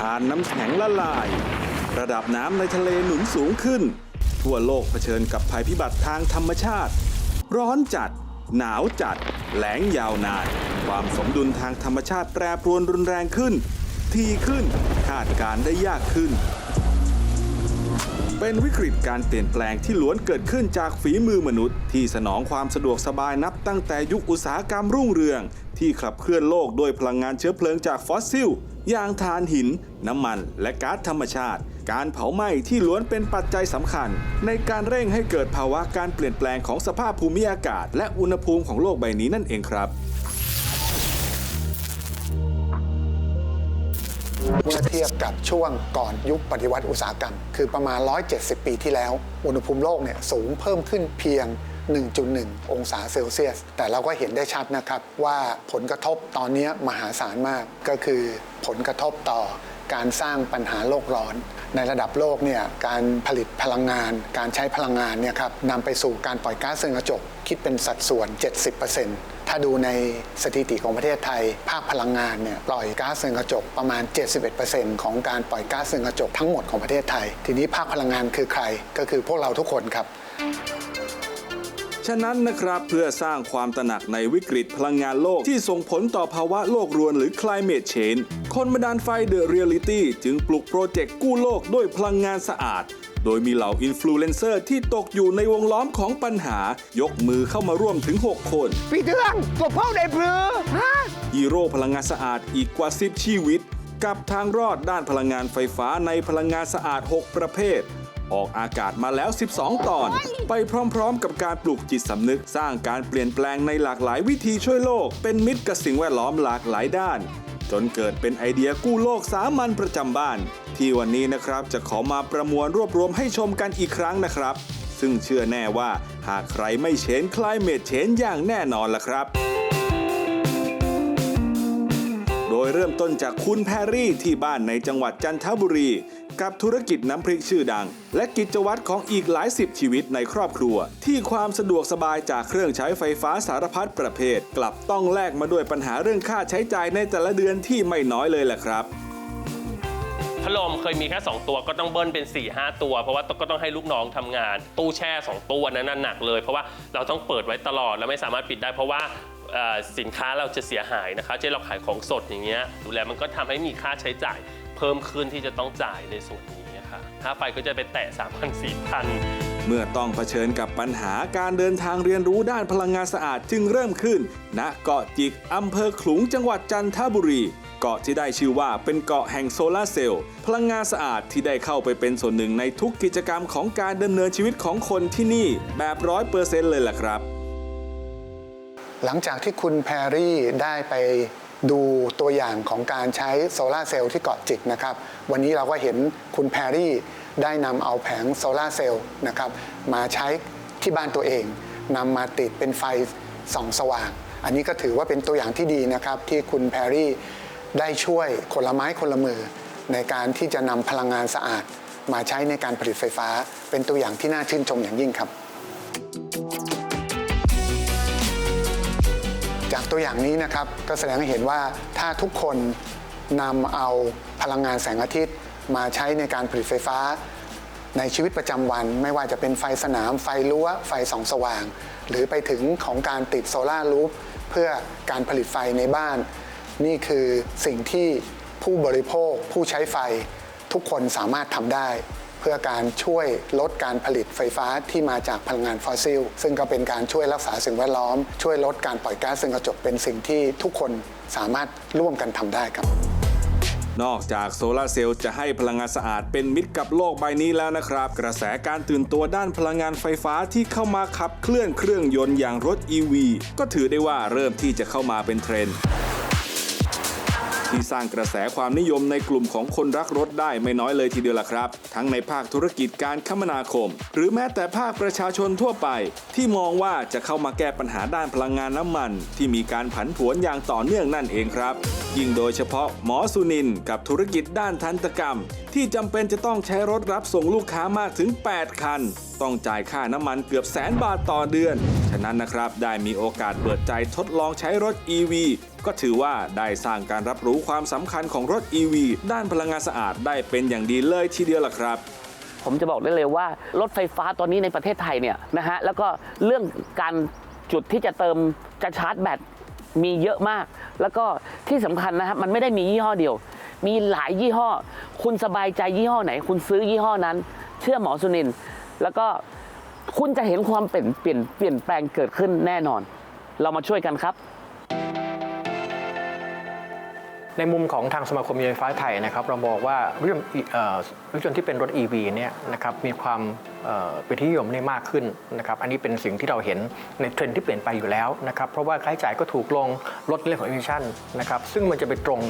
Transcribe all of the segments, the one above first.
ทานน้ำแข็งละลาย ระดับน้ำในทะเลหนุนสูงขึ้น ทั่วโลกเผชิญกับภัยพิบัติทางธรรมชาติ ร้อนจัด หนาวจัดแหลงยาวนาน ความสมดุลทางธรรมชาติแปรปรวนรุนแรงขึ้น ทีขึ้นคาดการได้ยากขึ้น เป็นวิกฤตการเปลี่ยนแปลงที่ล้วนเกิดขึ้นจากฝีมือมนุษย์ ที่สนองความสะดวกสบายนับตั้งแต่ยุคอุตสาหกรรมรุ่งเรือง ที่ขับเคลื่อนโลกด้วยพลังงานเชื้อเพลิงจากฟอสซิล อย่างถ่านหิน น้ำมัน และก๊าซธรรมชาติ การเผาไหม้ที่ล้วนเป็นปัจจัยสำคัญ ในการเร่งให้เกิดภาวะการเปลี่ยนแปลงของสภาพภูมิอากาศ และอุณหภูมิของโลกใบนี้นั่นเองครับเมื่อเทียบกับช่วงก่อนยุคปฏิวัติอุตสาหกรรม คือประมาณ 170 ปีที่แล้ว อุณหภูมิโลกเนี่ยสูงเพิ่มขึ้นเพียง 1.1 องศาเซลเซียส แต่เราก็เห็นได้ชัดนะครับว่าผลกระทบตอนนี้มหาศาลมากก็คือผลกระทบต่อการสร้างปัญหาโลกร้อน ในระดับโลกเนี่ยการผลิตพลังงาน การใช้พลังงานเนี่ยครับนำไปสู่การปล่อยก๊าซเรือนกระจก คิดเป็นสัดส่วน 70%ถ้าดูในสถิติของประเทศไทย ภาคพลังงานเนี่ยปล่อยก๊าซเรือนกระจกประมาณ 71%ของการปล่อยก๊าซเรือนกระจกทั้งหมดของประเทศไทย ทีนี้ภาคพลังงานคือใคร ก็คือพวกเราทุกคนครับะนั้นนะครับ เพื่อสร้างความตระหนักในวิกฤตพลังงานโลกที่ส่งผลต่อภาวะโลกรวนหรือ climate change คนบันดาลไฟเดอะเรียลิตี้จึงปลุกโปรเจกต์กู้โลกด้วยพลังงานสะอาด โดยมีเหล่าอินฟลูเอนเซอร์ที่ตกอยู่ในวงล้อมของปัญหายกมือเข้ามาร่วมถึง 6 คน พี่เทืองพวกพ่อได้พลือฮะฮีโร่พลังงานสะอาดอีกกว่า 10 ชีวิต กับทางรอดด้านพลังงานไฟฟ้าในพลังงานสะอาด 6 ประเภท ออกอากาศมาแล้ว 12 ตอน ไปพร้อมๆ กับการปลูกจิตสำนึกสร้างการเปลี่ยนแปลงในหลากหลายวิธีช่วยโลก เป็นมิตรกับสิ่งแวดล้อมหลากหลายด้าน จนเกิดเป็นไอเดียกู้โลกสามัญประจำบ้าน ที่วันนี้นะครับจะขอมาประมวลรวบรวมให้ชมกันอีกครั้งนะครับ ซึ่งเชื่อแน่ว่าหากใครไม่เชนคลายเมดเชนอย่างแน่นอนล่ะครับโดยเริ่มต้นจากคุณแพรรี่ที่บ้านในจังหวัดจันทบุรี กับธุรกิจน้ำพริกชื่อดัง และกิจวัตรของอีกหลายสิบชีวิตในครอบครัว ที่ความสะดวกสบายจากเครื่องใช้ไฟฟ้าสารพัดประเภท กลับต้องแลกมาด้วยปัญหาเรื่องค่าใช้จ่ายในแต่ละเดือนที่ไม่น้อยเลยแหละครับพัดลมเคยมีแค่ 2 ตัวก็ต้องเบิ้ลเป็น 4 5 ตัว เพราะว่าก็ต้องให้ลูกน้องทำงาน ตู้แช่ 2 ตัวนั้นหนักเลย เพราะว่าเราต้องเปิดไว้ตลอด แล้วไม่สามารถปิดได้เพราะว่าสินค้าเราจะเสียหายนะคะเช่นเราขายของสดอย่างเงี้ยดูแลมันก็ทำให้มีค่าใช้จ่าย เพิ่มขึ้นที่จะต้องจ่ายในส่วนนี้ค่ะค่าไฟก็จะไปแตะ3,000 4,000เมื่อต้องเผชิญกับปัญหาการเดินทางเรียนรู้ด้านพลังงานสะอาดจึงเริ่มขึ้น ณ เกาะจิก อำเภอขลุงจังหวัดจันทบุรี เกาะที่ได้ชื่อว่าเป็นเกาะแห่งโซลาร์เซลล์พลังงานสะอาดที่ได้เข้าไปเป็นส่วนหนึ่งในทุกกิจกรรมของการดำเนินชีวิตของคนที่นี่แบบร้อยเปอร์เซ็นต์เลยล่ะครับ หลังจากที่คุณแพรรี่ได้ไป ดูตัวอย่างของการใช้โซลาร์เซลล์ที่เกาะจิกนะครับ วันนี้เราก็เห็นคุณแพรรี่ได้นำเอาแผงโซลาร์เซลล์นะครับมาใช้ที่บ้านตัวเองนำมาติดเป็นไฟส่องสว่าง อันนี้ก็ถือว่าเป็นตัวอย่างที่ดีนะครับ ที่คุณแพรรี่ได้ช่วยคนละไม้คนละมือ ในการที่จะนำพลังงานสะอาด มาใช้ในการผลิตไฟฟ้า เป็นตัวอย่างที่น่าชื่นชมอย่างยิ่งครับ จากตัวอย่างนี้นะครับก็แสดงให้เห็นว่าถ้าทุกคนนำเอาพลังงานแสงอาทิตย์ มาใช้ในการผลิตไฟฟ้า ในชีวิตประจำวัน ไม่ว่าจะเป็นไฟสนาม ไฟรั้ว ไฟส่องสว่าง หรือไปถึงของการติดโซลารูฟเพื่อการผลิตไฟในบ้าน นี่คือสิ่งที่ผู้บริโภคผู้ใช้ไฟทุกคนสามารถทำได้ เพื่อการช่วยลดการผลิตไฟฟ้าที่มาจากพลังงานฟอสซิล ซึ่งก็เป็นการช่วยรักษาสิ่งแวดล้อม ช่วยลดการปล่อยก๊าซเรือนกระจกเป็นสิ่งที่ทุกคนสามารถร่วมกันทำได้ครับ นอกจากโซลาร์เซลล์จะให้พลังงานสะอาดเป็นมิตรกับโลกใบนี้แล้วนะครับ กระแสการตื่นตัวด้านพลังงานไฟฟ้าที่เข้ามาขับเคลื่อนเครื่องยนต์อย่างรถ EV ก็ถือได้ว่าเริ่มที่จะเข้ามาเป็นเทรนด์ ที่สร้างกระแสความนิยมในกลุ่มของคนรักรถได้ไม่น้อยเลยทีเดียวล่ะครับ ทั้งในภาคธุรกิจการคมนาคม หรือแม้แต่ภาคประชาชนทั่วไป ที่มองว่าจะเข้ามาแก้ปัญหาด้านพลังงานน้ำมัน ที่มีการผันผวนอย่างต่อเนื่องนั่นเองครับ ยิ่งโดยเฉพาะหมอสุนินกับธุรกิจด้านทันตกรรม ที่จำเป็นจะต้องใช้รถรับส่งลูกค้ามากถึง 8 คัน ต้องจ่ายค่าน้ำมันเกือบแสนบาทต่อเดือน ฉะนั้นนะครับได้มีโอกาสเปิดใจทดลองใช้รถ EV ก็ถือว่าได้สร้างการรับรู้ความสำคัญของรถ EV ด้านพลังงานสะอาดได้เป็นอย่างดีเลยทีเดียวล่ะครับผมจะบอกได้เลยว่ารถไฟฟ้าตอนนี้ในประเทศไทยเนี่ยนะฮะแล้วก็เรื่องการจุดที่จะเติมจะชาร์จแบตมีเยอะมาก แล้วก็ที่สำคัญนะครับมันไม่ได้มียี่ห้อเดียว มีหลายยี่ห้อ คุณสบายใจยี่ห้อไหน คุณซื้อยี่ห้อนั้น เชื่อหมอสุนิน แล้วก็คุณจะเห็นความเปลี่ยนเปลี่ยนเปลี่ยนแปลงเกิดขึ้นแน่นอน เรามาช่วยกันครับ ในมุมของทางสมาคมยานไฟ้าไทยนะครับเรามองว่าเรื่องเอ่อรถยนต์ที่เป็นรถ EV เนี่ยนะครับมีความเอ่อเป็นที่นิยมเนี่ยมากขึ้นนะครับอันนี้เป็นสิ่งที่เราเห็นในเทรนด์ที่เปลี่ยนไปอยู่แล้วนะครับเพราะว่าค่าใช้จ่ายก็ถูกลงลดเรื่องของ emission นะครับซึ่งมันจะไปตรง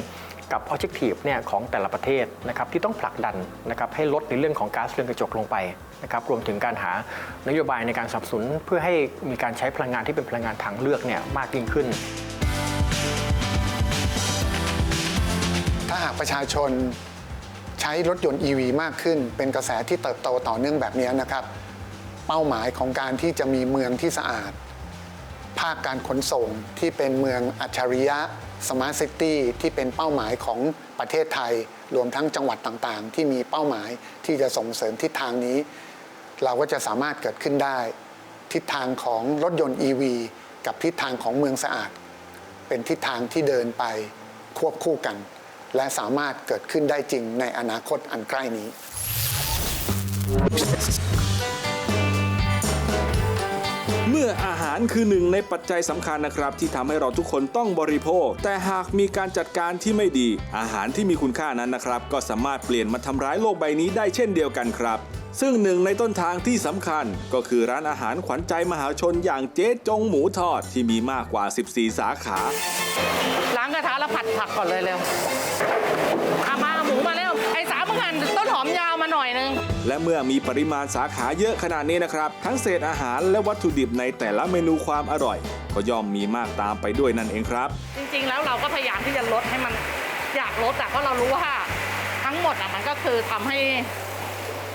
กับ objective เนี่ยของแต่ละประเทศนะครับที่ต้องผลักดันนะครับให้ลดในเรื่องของก๊าซเรือนกระจกลงไป นะครับรวมถึงการหานโยบายในการสนับสนุนเพื่อให้มีการใช้พลังงานที่เป็นพลังงานทางเลือกเนี่ยมากยิ่งขึ้น ถ้าหากประชาชนใช้รถยนต์ EV มากขึ้น เป็นกระแสที่เติบโตต่อเนื่องแบบนี้นะครับ เป้าหมายของการที่จะมีเมืองที่สะอาด ภาคการขนส่งที่เป็นเมืองอัจฉริยะสมาร์ทซิตี้ที่เป็นเป้าหมายของประเทศไทย รวมทั้งจังหวัดต่างๆ ที่มีเป้าหมายที่จะส่งเสริมทิศทางนี้ เราก็จะสามารถเกิดขึ้นได้ ทิศทางของรถยนต์ EV กับทิศทางของเมืองสะอาด เป็นทิศทางที่เดินไปควบคู่กัน และสามารถเกิดขึ้นได้จริงในอนาคตอันใกล้นี้ เมื่ออาหารคือหนึ่งในปัจจัยสำคัญนะครับ ที่ทำให้เราทุกคนต้องบริโภค แต่หากมีการจัดการที่ไม่ดี อาหารที่มีคุณค่านั้นนะครับ ก็สามารถเปลี่ยนมาทำร้ายโลกใบนี้ได้เช่นเดียวกันครับ ซึ่งหนึ่งในต้นทางที่สำคัญก็คือร้านอาหารขวัญใจมหาชนอย่างเจ๊จงหมูทอดที่มีมากกว่า 14 สาขา ล้างกระทะแล้วผัดผักก่อนเลยเร็วเอามาหมูมาเร็ว ไอ้สามมึงหั่นต้นหอมยาวมาหน่อยนึง และเมื่อมีปริมาณสาขาเยอะขนาดนี้นะครับ ทั้งเศษอาหารและวัตถุดิบในแต่ละเมนูความอร่อย ก็ย่อมมีมากตามไปด้วยนั่นเองครับ จริงๆ แล้วเราก็พยายามที่จะลดให้มันอยากลดแต่เพราะเรารู้ว่าทั้งหมดอะมันก็คือทำให้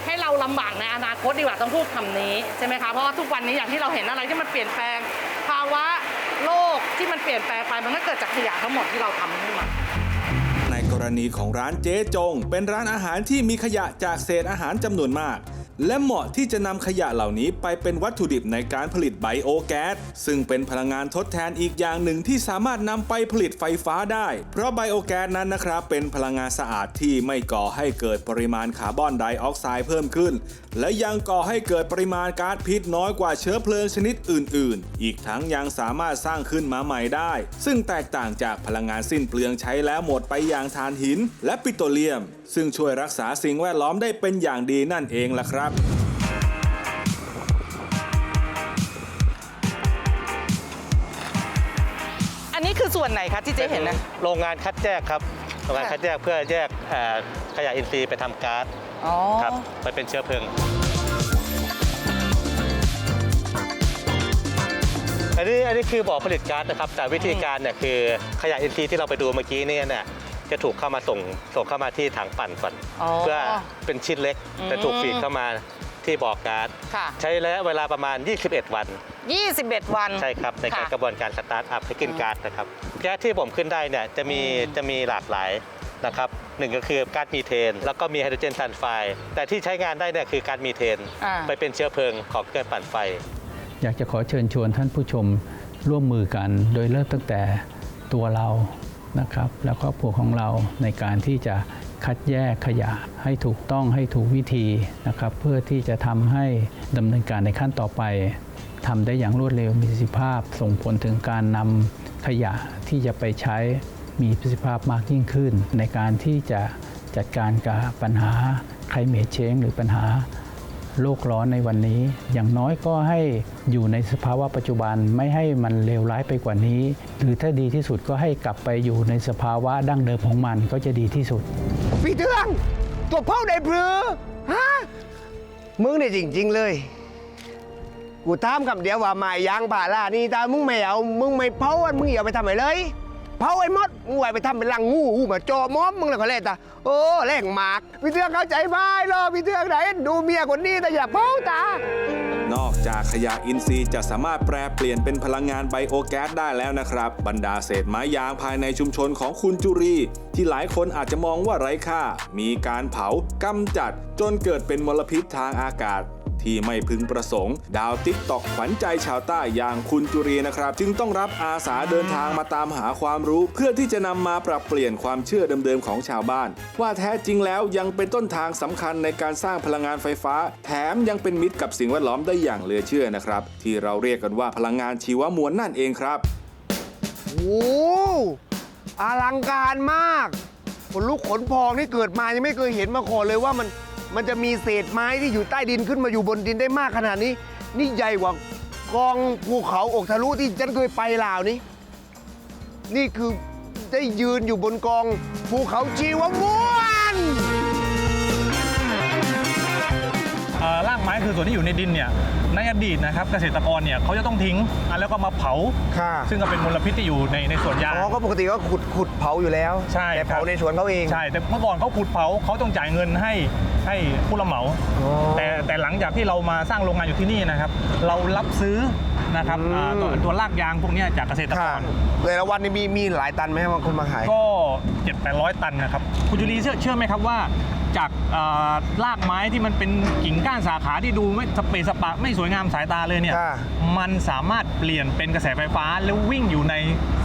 ให้เราลำบากในอนาคตดีกว่าต้องพูดคำนี้ใช่ไหมคะเพราะว่าทุกวันนี้อย่างที่เราเห็นอะไรที่มันเปลี่ยนแปลง ภาวะโลกที่มันเปลี่ยนแปลงไปมันก็เกิดจากขยะทั้งหมดที่เราทำขึ้นมาในกรณีของร้านเจ๊จง เป็นร้านอาหารที่มีขยะจากเศษอาหารจำนวนมาก และเหมาะที่จะนำขยะเหล่านี้ไปเป็นวัตถุดิบในการผลิตไบโอแก๊สซึ่งเป็นพลังงานทดแทนอีกอย่างหนึ่งที่สามารถนำไปผลิตไฟฟ้าได้ เพราะไบโอแก๊สนั้นนะครับ เป็นพลังงานสะอาดที่ไม่ก่อให้เกิดปริมาณคาร์บอนไดออกไซด์เพิ่มขึ้น และยังก่อให้เกิดปริมาณก๊าซพิษน้อยกว่าเชื้อเพลิงชนิดอื่น ๆ อีกทั้งยังสามารถสร้างขึ้นมาใหม่ได้ ซึ่งแตกต่างจากพลังงานสิ้นเปลืองใช้แล้วหมดไปอย่างถ่านหิน และปิโตรเลียมซึ่งช่วยรักษาสิ่งแวดล้อมได้เป็นอย่างดีนั่นเองล่ะครับอันนี้คือส่วนไหนคะที่เจ๊เห็นนะ โรงงานคัดแยกครับโรงงานคัดแยกเพื่อแยกเอ่อขยะอินทรีย์ไปทำก๊าซอ๋อ ครับไปเป็นเชื้อเพลิง อันนี้อันนี้คือบ่อผลิตก๊าซนะครับ แต่วิธีการเนี่ยคือขยะอินทรีย์ที่เราไปดูเมื่อกี้เนี่ยเนี่ย จะถูกเข้ามาส่งส่งเข้ามาที่ถังปั่นก่อน อ๋อ เพื่อเป็นชิ้นเล็กอืมจะถูกฟีดเข้ามาที่บ่อก๊าซค่ะ ใช้ระยะเวลาประมาณ 21 วัน 21 วัน ใช่ครับ ในการค่ะกระบวนการสตาร์ทอัพให้ขึ้นก๊าซนะครับแก๊สที่ผมขึ้นได้เนี่ยจะมีจะมีหลากหลายนะครับหนึ่งก็คือก๊าซมีเทน แล้วก็มีไฮโดรเจนซัลไฟด์แต่ที่ใช้งานได้เนี่ยคือก๊าซมีเทน อ่า ไปเป็นเชื้อเพลิงของเครื่องปั่นไฟ อยากจะขอเชิญชวนท่านผู้ชมร่วมมือกัน โดยเริ่มตั้งแต่ตัวเรา นะครับแล้วครอบครัวของเราในการที่จะคัดแยกขยะให้ถูกต้องให้ถูกวิธีนะครับ เพื่อที่จะทำให้ดำเนินการในขั้นต่อไปทำได้อย่างรวดเร็วมีประสิทธิภาพ ส่งผลถึงการนำขยะที่จะไปใช้มีประสิทธิภาพมากยิ่งขึ้น ในการที่จะจัดการกับปัญหาไคลเมทเชงหรือปัญหา โลกร้อนในวันนี้ อย่างน้อยก็ให้อยู่ในสภาวะปัจจุบันไม่ให้มันเลวร้ายไปกว่านี้ หรือถ้าดีที่สุดก็ให้กลับไปอยู่ในสภาวะดั้งเดิมของมันก็จะดีที่สุดพี่เทืองตัวเผ่าได้เพรือฮะมึงเนี่ยจริง ๆ เลย กูถามคำเดียวว่าหมายยางป่าล่านี่ตามึงไม่เอา มึงไม่เผาอันมึงอย่าไปทำไมเลย เผาไอ้มดมึงไหวไปทำเป็นลังงูหูมาจอมอมมึงแล้วก็เล่ตาโอ้แรงหมากพี่เทืองเข้าใจไหมรอพี่เทืองไหนดูเมียคนนี้แต่อย่าเผาตานอกจากขยะอินทรีย์จะสามารถแปลเปลี่ยนเป็นพลังงานไบโอแก๊สได้แล้วนะครับ บรรดาเศษไม้ยางภายในชุมชนของคุณจุรี ที่หลายคนอาจจะมองว่าไร้ค่า มีการเผากำจัดจนเกิดเป็นมลพิษทางอากาศ ที่ไม่พึงประสงค์ ดาวติ๊กตอกขวัญใจชาวใต้อย่างคุณจุรีนะครับ จึงต้องรับอาสาเดินทางมาตามหาความรู้ เพื่อที่จะนำมาปรับเปลี่ยนความเชื่อเดิมๆของชาวบ้าน ว่าแท้จริงแล้วยังเป็นต้นทางสำคัญในการสร้างพลังงานไฟฟ้า แถมยังเป็นมิตรกับสิ่งแวดล้อมได้อย่างเหลือเชื่อนะครับ ที่เราเรียกกันว่าพลังงานชีวมวลนั่นเองครับโอ้อลังการมากขนลุกขนพองที่เกิดมายังไม่เคยเห็นมาก่อนเลยว่ามัน มันจะมีเศษไม้ที่อยู่ใต้ดินขึ้นมาอยู่บนดินได้มากขนาดนี้ นี่ใหญ่กว่ากองภูเขาอกทะลุที่ฉันเคยไปลาวนี่นี่คือได้ยืนอยู่บนกองภูเขาชีวมวลเอ่อรากไม้คือส่วนที่อยู่ในดินเนี่ยในอดีตนะครับเกษตรกรเนี่ยเขาจะต้องทิ้งอะแล้วก็มาเผา ค่ะซึ่งก็เป็นมลพิษที่อยู่ในในสวนยาง อ๋อก็ปกติก็ขุดขุดเผาอยู่แล้ว ใช่แต่ครับเผาในสวนเขาเอง ใช่ แต่เมื่อก่อนเขาขุดเผาเขาต้องจ่ายเงินให้ ให้ผู้รับเหมาอ๋อแต่แต่หลังจากที่เรามาสร้างโรงงานอยู่ที่นี่นะครับ เรารับซื้อนะครับอืมอ่าตัวตัวรากยางพวกเนี้ยจากเกษตรกค่ะร แต่ละวันนี้มีมีหลายตันไหมครับบางคนมาขาย ก็ 7 8 0 0 ตันนะครับ คุณจุลีเชื่อเชื่อไหมครับว่า จากอ่ารากไม้ที่มันเป็นกิ่งก้านสาขาที่ดูไม่สเปรสปะไม่สวยงามสายตาเลยเนี่ยค่ะมันสามารถเปลี่ยนเป็นกระแสไฟฟ้าแล้ววิ่งอยู่ใน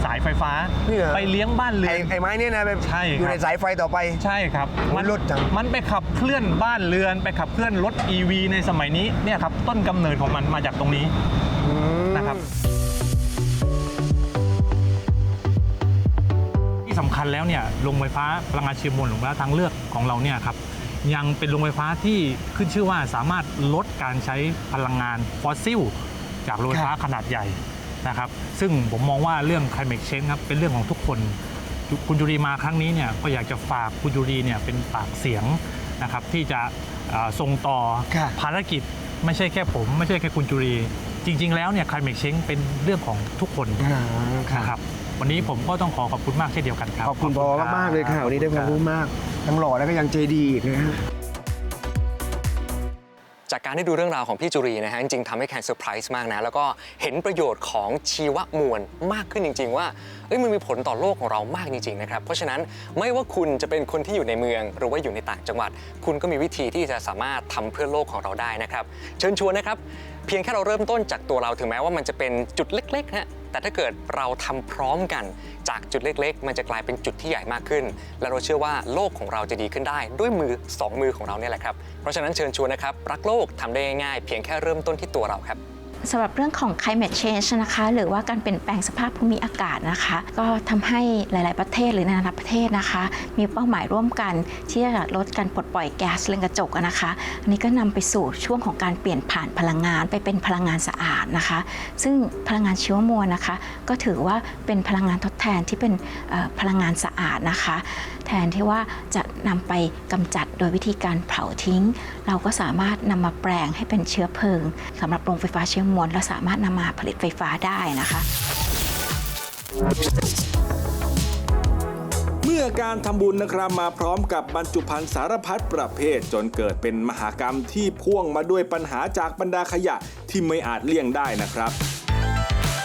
สายไฟฟ้านี่เหรอไปเลี้ยงบ้านเรืไอ้อนไอ้ไม้เนี่ยนะไปใช่ครับอยู่ในสายไฟต่อไปใช่ครับโอ้ยมันรถจังมันไปขับเคลื่อนบ้านเรือน ไปขับเคลื่อนรถ EV ในสมัยนี้เนี่ยครับต้นกำเนิดของมันมาจากตรงนี้นะครับ สำคัญแล้วเนี่ยโรงไฟฟ้าพลังงานชีวมวลหรือว่าทางเลือกของเราเนี่ยครับยังเป็นโรงไฟฟ้าที่ขึ้นชื่อว่าสามารถลดการใช้พลังงานฟอสซิล จากโรงไฟฟ้าขนาดใหญ่นะครับ ซึ่งผมมองว่าเรื่อง climate change ครับเป็นเรื่องของทุกคน คุณจุรีมาครั้งนี้เนี่ยก็อยากจะฝากคุณจุรีเนี่ยเป็นปากเสียงนะครับที่จะเอ่อส่งต่อค่ะภารกิจไม่ใช่แค่ผม ไม่ใช่แค่คุณจุรี จริง ๆ แล้วเนี่ย climate change เป็นเรื่องของทุกคนนะครับ วันนี้ผมก็ต้องขอขอบคุณมากเช่นเดียวกันครับ ขอบคุณพอรับมากๆเลยค่ะวันนี้ได้ความรู้มาก ทั้งหล่อแล้วก็ยังใจดีอีกนะฮะจากการได้ดูเรื่องราวของพี่จุรีนะฮะจริงๆทำให้แคนเซอร์ไพรส์มากนะ แล้วก็เห็นประโยชน์ของชีวมวลมากขึ้นจริง ๆ ว่าเอ้ยมันมีผลต่อโลกของเรามากจริง ๆ นะครับ เพราะฉะนั้นไม่ว่าคุณจะเป็นคนที่อยู่ในเมือง หรือว่าอยู่ในต่างจังหวัด คุณก็มีวิธีที่จะสามารถทำเพื่อโลกของเราได้นะครับ เชิญชวนนะครับ เพียงแค่เราเริ่มต้นจากตัวเราถึงแม้ว่ามันจะเป็นจุดเล็กๆนะแต่ถ้าเกิดเราทำพร้อมกันจากจุดเล็ก ๆ มันจะกลายเป็นจุดที่ใหญ่มากขึ้น และเราเชื่อว่าโลกของเราจะดีขึ้นได้ด้วยมือสองมือของเราเนี่ยแหละครับ เพราะฉะนั้นเชิญชวนนะครับ รักโลกทำได้ง่ายๆ เพียงแค่เริ่มต้นที่ตัวเราครับ สำหรับเรื่องของ climate change นะคะ หรือว่าการเปลี่ยนแปลงสภาพภูมิอากาศนะคะ ก็ทำให้หลาย ๆ ประเทศหรือนานาประเทศนะคะ มีเป้าหมายร่วมกันที่จะลดการปลดปล่อยแก๊สเรือนกระจกนะคะ อันนี้ก็นำไปสู่ช่วงของการเปลี่ยนผ่านพลังงานไปเป็นพลังงานสะอาดนะคะ ซึ่งพลังงานชีวมวลนะคะ ก็ถือว่าเป็นพลังงานทดแทนที่เป็นพลังงานสะอาดนะคะแทนที่ว่าจะนำไปกำจัดโดยวิธีการเผาทิ้ง เราก็สามารถนำมาแปลงให้เป็นเชื้อเพลิงสำหรับโรงไฟฟ้าเชื้อมวลและสามารถนำมาผลิตไฟฟ้าได้นะคะ เมื่อการทำบุญนะครับมาพร้อมกับบรรจุภัณฑ์สารพัดประเภท จนเกิดเป็นมหากรรมที่พ่วงมาด้วยปัญหาจากบรรดาขยะที่ไม่อาจเลี่ยงได้นะครับ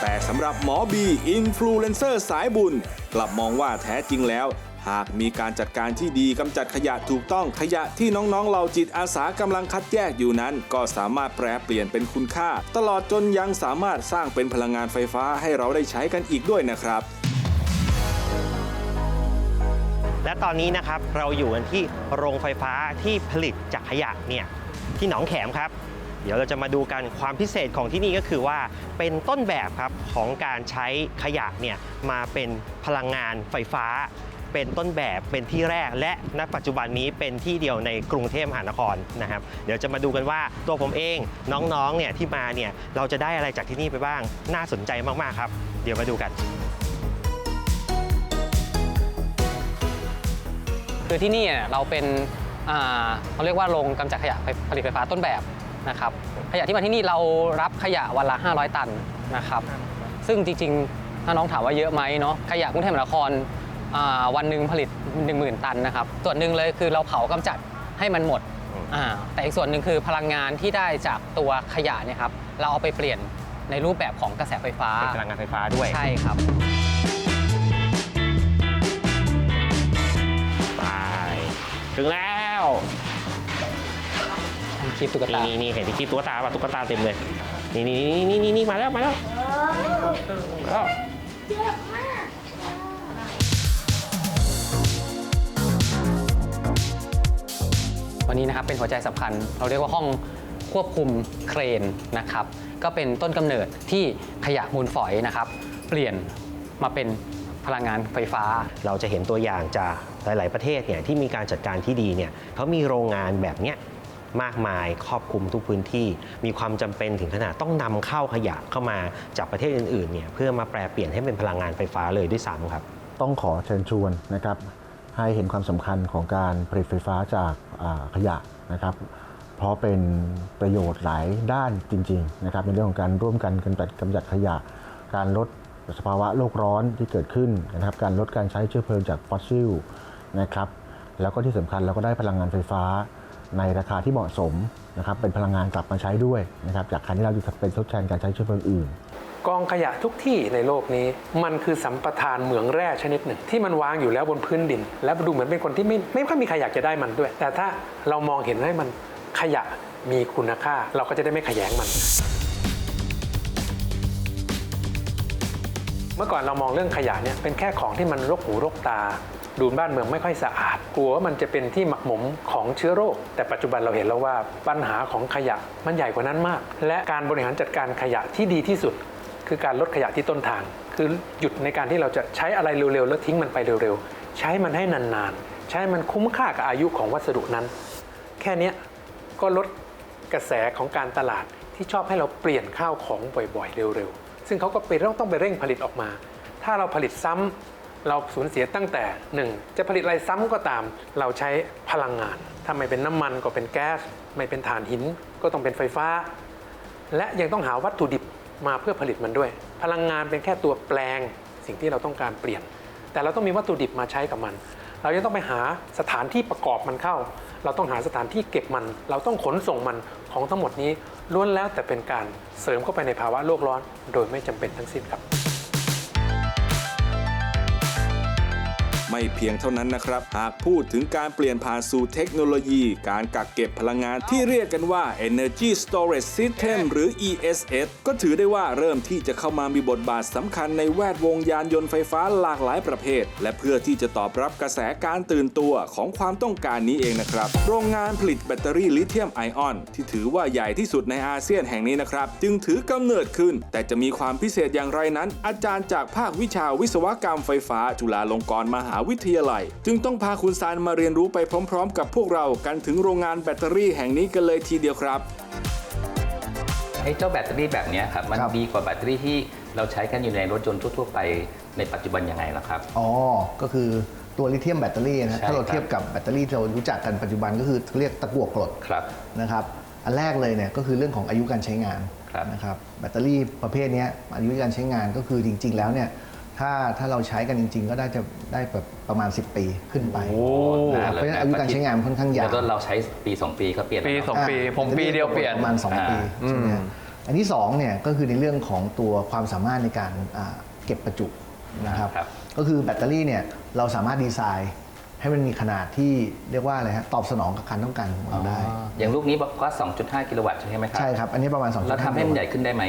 แต่สำหรับหมอบีอินฟลูเอนเซอร์สายบุญ กลับมองว่าแท้จริงแล้ว หากมีการจัดการที่ดีกำจัดขยะถูกต้องขยะที่น้องๆเราจิตอาสากำลังคัดแยกอยู่นั้น ก็สามารถแปรเปลี่ยนเป็นคุณค่า ตลอดจนยังสามารถสร้างเป็นพลังงานไฟฟ้าให้เราได้ใช้กันอีกด้วยนะครับ และตอนนี้นะครับเราอยู่กันที่โรงไฟฟ้าที่ผลิตจากขยะเนี่ยที่หนองแขมครับ เดี๋ยวเราจะมาดูกันความพิเศษของที่นี่ก็คือว่าเป็นต้นแบบครับของการใช้ขยะเนี่ยมาเป็นพลังงานไฟฟ้า เป็นต้นแบบเป็นที่แรก และณปัจจุบันนี้เป็นที่เดียวในกรุงเทพมหานครนะครับ เดี๋ยวจะมาดูกันว่าตัวผมเองน้องๆเนี่ยที่มาเนี่ยเราจะได้อะไรจากที่นี่ไปบ้าง น่าสนใจมากๆครับ เดี๋ยวมาดูกัน คือที่นี่เนี่ยเราเป็นเขาเรียกว่าโรงกำจัดขยะผลิตไฟฟ้าต้นแบบนะครับขยะที่มาที่นี่เรารับขยะวันละ 500 ตันนะครับ ซึ่งจริงๆ ถ้าน้องถามว่าเยอะไหมเนาะขยะกรุงเทพมหานคร วันหนึ่งผลิต 10,000 ตันนะครับ ส่วนหนึ่งเลยคือเราเผากำจัดให้มันหมดอ่าแต่อีกส่วนหนึ่งคือพลังงานที่ได้จากตัวขยะเนี่ยครับ เราเอาไปเปลี่ยนในรูปแบบของกระแสไฟฟ้า เป็นพลังงานไฟฟ้าด้วย ใช่ครับไปถึงแล้วคลิปตุ๊กตา นี่นี่เห็นที่คลิปตุ๊กตาป่ะตุ๊กตาเต็มเลย นี่นี่นี่นี่นี่มาแล้วมาแล้วมาแล้ว วันนี้นะครับเป็นหัวใจสำคัญ เราเรียกว่าห้องควบคุมเครนนะครับ ก็เป็นต้นกำเนิดที่ขยะมูลฝอยนะครับ เปลี่ยนมาเป็นพลังงานไฟฟ้า เราจะเห็นตัวอย่างจากหลาย ๆ ประเทศเนี่ยที่มีการจัดการที่ดีเนี่ยเขามีโรงงานแบบเนี้ยมากมายครอบคลุมทุกพื้นที่ มีความจำเป็นถึงขนาดต้องนำเข้าขยะเข้ามาจากประเทศอื่น ๆ เนี่ยเพื่อมาแปลเปลี่ยนให้เป็นพลังงานไฟฟ้าเลยด้วยซ้ำครับ ต้องขอเชิญชวนนะครับ ให้เห็นความสำคัญของการผลิตไฟฟ้าจากขยะนะครับ เพราะเป็นประโยชน์หลายด้านจริงๆนะครับในเรื่องของการร่วมกันกำจัดกำจัดขยะ การลดสภาวะโลกร้อนที่เกิดขึ้นนะครับ การลดการใช้เชื้อเพลิงจากฟอสซิลนะครับ แล้วก็ที่สำคัญเราก็ได้พลังงานไฟฟ้าในราคาที่เหมาะสมนะครับ เป็นพลังงานกลับมาใช้ด้วยนะครับ จากการที่เราจะเป็นทดแทนการใช้เชื้อเพลิงอื่น กองขยะทุกที่ในโลกนี้ มันคือสัมปทานเหมืองแร่ชนิดหนึ่ง ที่มันวางอยู่แล้วบนพื้นดิน และดูเหมือนเป็นคนที่ไม่ไม่ค่อยมีใครอยากจะได้มันด้วย แต่ถ้าเรามองเห็นให้มันขยะมีคุณค่า เราก็จะได้ไม่ขยงมัน เมื่อก่อนเรามองเรื่องขยะเนี่ยเป็นแค่ของที่มันรกหูรกตาดูบ้านเมืองไม่ค่อยสะอาด กลัวว่ามันจะเป็นที่หมักหมมของเชื้อโรค แต่ปัจจุบันเราเห็นแล้วว่าปัญหาของขยะมันใหญ่กว่านั้นมาก และการบริหารจัดการขยะที่ดีที่สุด คือการลดขยะที่ต้นทาง คือหยุดในการที่เราจะใช้อะไรเร็วๆ แล้วทิ้งมันไปเร็วๆ ใช้มันให้นานๆ ใช้มันคุ้มค่ากับอายุของวัสดุนั้น แค่นี้ก็ลดกระแสของการตลาดที่ชอบให้เราเปลี่ยนข้าวของบ่อยๆ เร็วๆ ซึ่งเขาก็เป็นต้องต้องไปเร่งผลิตออกมา ถ้าเราผลิตซ้ำเราสูญเสียตั้งแต่หนึ่งจะผลิตอะไรซ้ำก็ตาม เราใช้พลังงานถ้าไม่เป็นน้ำมันก็เป็นแก๊ส ไม่เป็นถ่านหินก็ต้องเป็นไฟฟ้า และยังต้องหาวัตถุดิบ มาเพื่อผลิตมันด้วย พลังงานเป็นแค่ตัวแปลงสิ่งที่เราต้องการเปลี่ยน แต่เราต้องมีวัตถุดิบมาใช้กับมัน เรายังต้องไปหาสถานที่ประกอบมันเข้า เราต้องหาสถานที่เก็บมัน เราต้องขนส่งมันของทั้งหมดนี้ล้วนแล้วแต่เป็นการเสริมเข้าไปในภาวะโลกร้อน โดยไม่จำเป็นทั้งสิ้นครับ ไม่เพียงเท่านั้นนะครับ หากพูดถึงการเปลี่ยนผ่านสู่เทคโนโลยี การกักเก็บพลังงานที่เรียกกันว่า Energy Storage System หรือ ESS ก็ถือได้ว่าเริ่มที่จะเข้ามามีบทบาทสำคัญในแวดวงยานยนต์ไฟฟ้าหลากหลายประเภท และเพื่อที่จะตอบรับกระแสการตื่นตัวของความต้องการนี้เองนะครับ โรงงานผลิตแบตเตอรี่ลิเธียมไอออน ที่ถือว่าใหญ่ที่สุดในอาเซียนแห่งนี้นะครับ จึงถือกำเนิดขึ้น แต่จะมีความพิเศษอย่างไรนั้น อาจารย์จากภาควิชาวิศวกรรมไฟฟ้า จุฬาลงกรณ์มหาวิทยาลัย จึงต้องพาคุณซานมาเรียนรู้ไปพร้อม ๆ กับพวกเรากันถึงโรงงานแบตเตอรี่แห่งนี้กันเลยทีเดียวครับไอ้เจ้าแบตเตอรี่แบบเนี้ยครับมันดีกว่าแบตเตอรี่ที่เราใช้กันอยู่ในรถยนต์ทั่ว ๆ ไปในปัจจุบันยังไงล่ะครับอ๋อก็คือตัวลิเธียมแบตเตอรี่นะใช่ถ้าเราครับเทียบกับแบตเตอรี่ที่เรารู้จักกันปัจจุบันก็คือเรียกตะกั่วกรดครับนะครับอันแรกเลยเนี่ยก็คือเรื่องของอายุการใช้งานนะครับแบตเตอรี่ประเภทเนี้ยอายุการใช้งานก็คือจริง ๆ แล้วเนี่ย ถ้าถ้าเราใช้กันจริง ๆ ก็ได้จะได้แบบประมาณ 10 ปีขึ้นไปนะครับเพราะฉะนั้นอายุการใช้งานมันค่อนข้างยาว แล้วก็เราใช้ปี 2 ปีก็เปลี่ยนปีแล้วสอง ปีผมปีเดียวเปลี่ยนประมาณ2ปีอ่าใช่ไหมอืมฮะอันที่2เนี่ยก็คือในเรื่องของตัวความสามารถในการอ่าเก็บประจุนะครับ ก็คือแบตเตอรี่เนี่ยเราสามารถดีไซน์ให้มันมีขนาดที่เรียกว่าอะไรฮะตอบสนองกับการต้องการของเราได้ อย่างลูกนี้บอกว่า 2.5 กิโลวัตต์ใช่ไหมครับใช่ครับ อันนี้ประมาณ2แล้วทำให้มันใหญ่ขึ้นได้ไหม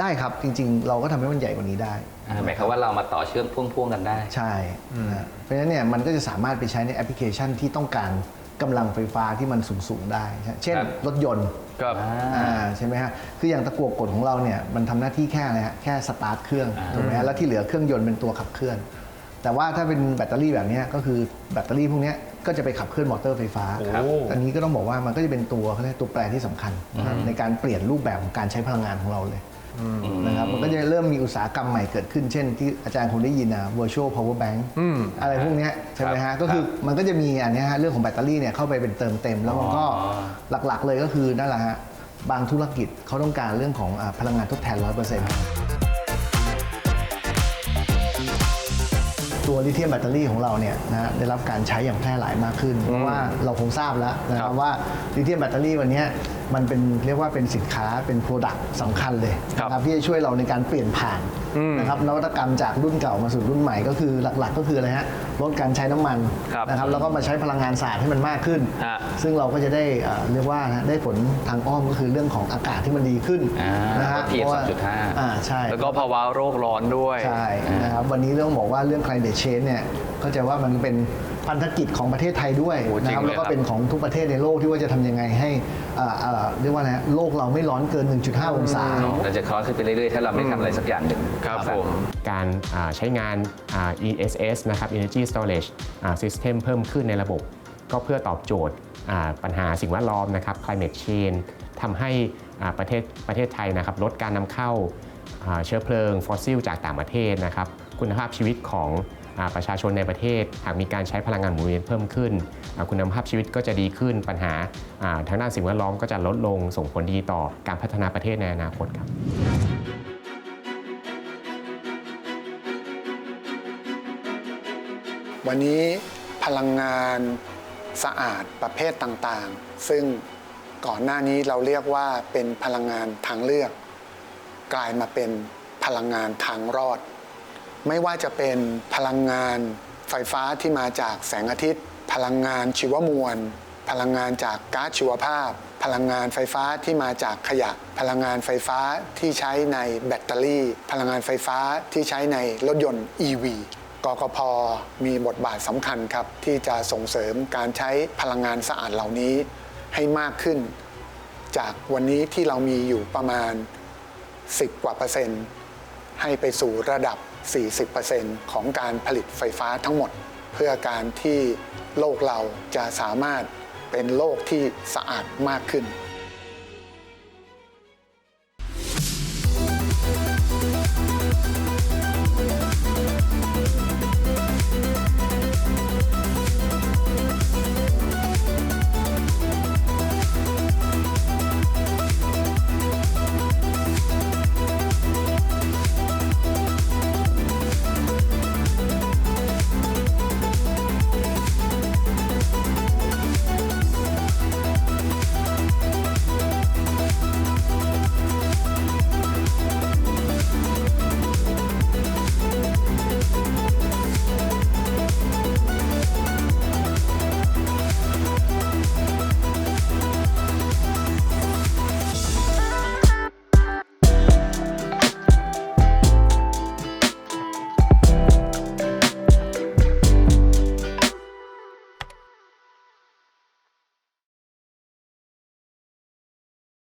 ได้ครับ จริง ๆ เราก็ทำให้มันใหญ่กว่านี้ได้ อ่าหมายความว่าเรามาต่อเชื่อมพ่วงๆกันได้ ใช่นะฮะเพราะฉะนั้นเนี่ยมันก็จะสามารถไปใช้ในแอปพลิเคชันที่ต้องการกำลังไฟฟ้าที่มันสูง ๆ ได้เช่นรถยนต์อ่าใช่ไหมฮะคืออย่างตะกั่วกดของเราเนี่ยมันทำหน้าที่แค่อะไรฮะแค่สตาร์ทเครื่องถูกไหมฮะแล้วที่เหลือเครื่องยนต์เป็นตัวขับเคลื่อน แต่ว่าถ้าเป็นแบตเตอรี่แบบเนี้ยก็คือแบตเตอรี่พวกเนี้ยก็จะไปขับเคลื่อนมอเตอร์ไฟฟ้าครับ อันนี้ก็ต้องบอกว่ามันก็จะเป็นตัวเขาเรียกตัวแปรที่สำคัญนะครับอืมในการเปลี่ยนรูปแบบของการใช้พลังงานของเราเลย นะครับมันก็จะเริ่มมีอุตสาหกรรมใหม่เกิดขึ้ที่ที่อาจารย์คงได้ยินนะ virtual power bank อะไรพวกเนี้ยใช่ไหมฮะก็คือมันก็จะมีอันเนี้ยฮะเรื่องของแบตเตอรี่เนี่ยเข้าไปเป็นเติมเต็ม แล้วมันก็หลักๆเลยก็คือนั่นแหละฮะบางธุรกิจเขาต้องการเรื่องของอ่าพลังงานทดแทน 100%ตัวลิเธียมแบตเตอรี่ของเราเนี่ยนะได้รับการใช้อย่างแพร่หลายมากขึ้น เพราะว่าเราคงทราบแล้วนะครับว่าลิเธียมแบตเตอรี่วันเนี้ย มันเป็นเรียกว่าเป็นสินค้าเป็นโปรดักต์สำคัญเลยนะครับที่จะช่วยเราในการเปลี่ยนผ่านนะครับนวัตกรรมจากรุ่นเก่ามาสู่รุ่นใหม่ก็คือหลักๆ ก็คืออะไรฮะลดการใช้น้ำมันนะครับแล้วก็มาใช้พลังงานสะอาดให้มันมากขึ้น ซึ่งเราก็จะได้เอ่อเรียกว่านะได้ผลทางอ้อมก็คือเรื่องของอากาศที่มันดีขึ้นนะฮะ PM เพราะว่า2.5อ่าใช่แล้วก็ภาวะโรคร้อนด้วยใช่นะครับวันนี้เรื่องบอกว่าเรื่อง climate change เนี่ยก็จะว่ามันเป็น พันธกิจของประเทศไทยด้วยโอ้จริงนะครับเลยแล้วก็ครับ เป็นของทุกประเทศในโลกที่ว่าจะทำยังไงให้อ่าอ่าเรียกว่าอะไรฮะโลกเราไม่ร้อนเกิน 1.5 องศา เราจะคอสขึ้นไปเรื่อยๆ ถ้าเราไม่ทำอะไรสักอย่างหนึ่ง ครับผม การอ่าใช้งานอ่า ESS นะครับ Energy Storage อ่า System เพิ่มขึ้นในระบบ ก็เพื่อตอบโจทย์อ่าปัญหาสิ่งแวดล้อมนะครับ climate change ทำให้อ่าประเทศประเทศไทยนะครับ ลดการนำเข้าอ่าเชื้อเพลิงฟอสซิลจากต่างประเทศนะครับ คุณภาพชีวิตของอา ประชาชนในประเทศ หากมีการใช้พลังงานหมุนเวียนเพิ่มขึ้น คุณภาพชีวิตก็จะดีขึ้นปัญหาอ่าทางด้านสิ่งแวดล้อมก็จะลดลงส่งผลดีต่อการพัฒนาประเทศในอนาคตครับวันนี้พลังงานสะอาดประเภทต่างๆ ซึ่งก่อนหน้านี้เราเรียกว่าเป็นพลังงานทางเลือก กลายมาเป็นพลังงานทางรอด ไม่ว่าจะเป็นพลังงาน ไฟฟ้าที่มาจากแสงอาทิตย์ พลังงานชีวมวล พลังงานจากก๊าซชีวภาพ พลังงานไฟฟ้าที่มาจากขยะ พลังงานไฟฟ้าที่ใช้ในแบตเตอรี่ พลังงานไฟฟ้าที่ใช้ในรถยนต์ EV กกพมีบทบาทสำคัญครับ ที่จะส่งเสริมการใช้พลังงานสะอาดเหล่านี้ให้มากขึ้น จากวันนี้ที่เรามีอยู่ประมาณ10 กว่าเปอร์เซ็นต์ ให้ไปสู่ระดับ 40%ของการผลิตไฟฟ้าทั้งหมด เพื่อการที่โลกเราจะสามารถเป็นโลกที่สะอาดมากขึ้น